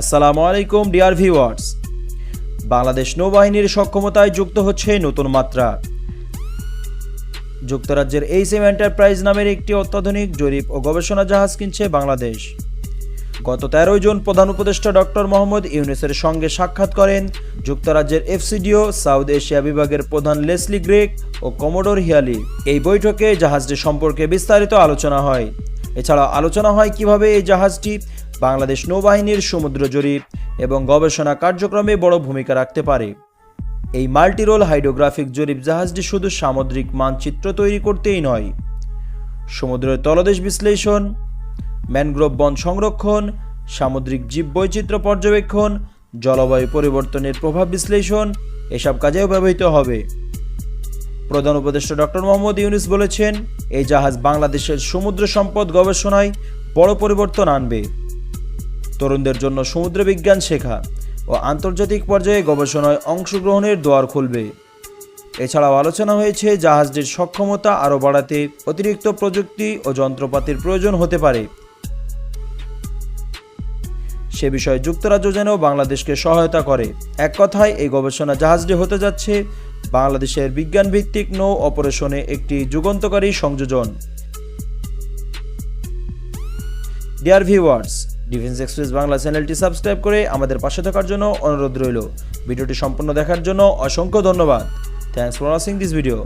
আসসালামু আলাইকুম, dear viewers. Bangladesh নৌবাহিনীর সক্ষমতায় যুক্ত হচ্ছে নতুন মাত্রা। যুক্তরাজ্যের এইচএম এন্টারপ্রাইজ নামের একটি অত্যাধুনিক জরিপ ও গবেষণা জাহাজ কিনছে বাংলাদেশ। গত তেরোই জুন প্রধান উপদেষ্টা ডক্টর মোহাম্মদ ইউনুসের সঙ্গে সাক্ষাৎ করেন যুক্তরাজ্যের এফসিডিও, সাউথ এশিয়া বিভাগের প্রধান লেসলি গ্রেক ও কমোডোর হিয়ালি। এই বৈঠকে জাহাজটি সম্পর্কে বিস্তারিত আলোচনা হয়। এছাড়া আলোচনা হয় কীভাবে এই জাহাজটি বাংলাদেশ নৌবাহিনীর সমুদ্র জরিপ এবং গবেষণা কার্যক্রমে বড় ভূমিকা রাখতে পারে। এই মাল্টিরোল হাইড্রোগ্রাফিক জরিপ জাহাজটি শুধু সামুদ্রিক মানচিত্র তৈরি করতেই নয়। সমুদ্রের তলদেশ বিশ্লেষণ, ম্যানগ্রোভ বন সংরক্ষণ, সামুদ্রিক জীববৈচিত্র্য পর্যবেক্ষণ, জলবায়ু পরিবর্তনের প্রভাব বিশ্লেষণ এসব কাজেও ব্যবহৃত হবে। প্রধান উপদেষ্টা ডক্টর মোহাম্মদ ইউনুস বলেছেন, এই জাহাজ বাংলাদেশের সমুদ্র সম্পদ গবেষণায় বড় পরিবর্তন আনবে। তরুণদের জন্য সমুদ্র বিজ্ঞান শেখা ও আন্তর্জাতিক পর্যায়ে গবেষণায় অংশগ্রহণের দুয়ার খুলবে। এছাড়াও আলোচনা হয়েছে জাহাজটির সক্ষমতা আরও বাড়াতে অতিরিক্ত প্রযুক্তি ও যন্ত্রপাতির প্রয়োজন হতে পারে। সে বিষয়ে যুক্তরাজ্য যেন বাংলাদেশকে সহায়তা করে। এক কথায়, এই গবেষণা জাহাজটি হতে যাচ্ছে বাংলাদেশের বিজ্ঞান ভিত্তিক নৌ অপারেশনে একটি যুগান্তকারী সংযোজন। Dear viewers defence express Bangla চ্যানেলটি সাবস্ক্রাইব করে আমাদের পাশে থাকার জন্য অনুরোধ রইল। ভিডিওটি সম্পূর্ণ দেখার জন্য অসংখ্য ধন্যবাদ। Thanks for watching this video